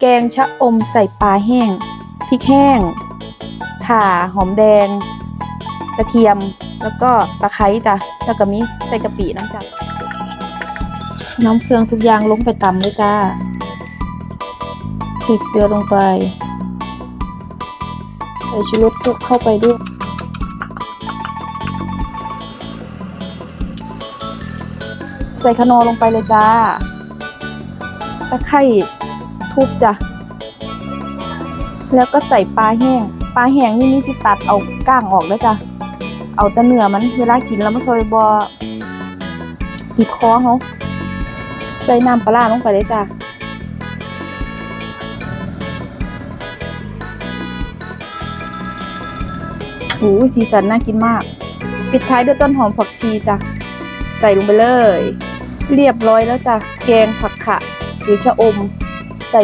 แกงชะอมใส่ปลาแห้ง พริกแห้ง ข่า หอมแดง กระเทียม แล้วก็ตะไคร้จ้ะ แล้วก็มีใส่กะปิน้ำจ้ะน้ำเครื่องทุกอย่างลงไปตำเลยจ้าใส่เกลือลงไปใส่ชูรสคลุกเข้าไปด้วยใส่ขนอลงไปเลยจ้าตะไคร่ ทุบจ้ะ แล้วก็ใส่ปลาแห้ง ปลาแห้งนี่นี่สิตัดเอาก้างออกแล้วจ้ะ เอาแต่เนื้อมันเวลากินแล้วมันเคยบอติดคอเขาใส่น้ำปลาร้าลงไปเลยจ้ะหูสีสันน่ากินมาก ปิดท้ายด้วยต้นหอมผักชีจ้ะ ใส่ลงไปเลย เรียบร้อยแล้วจ้ะ แกงผักขะหรือชะอม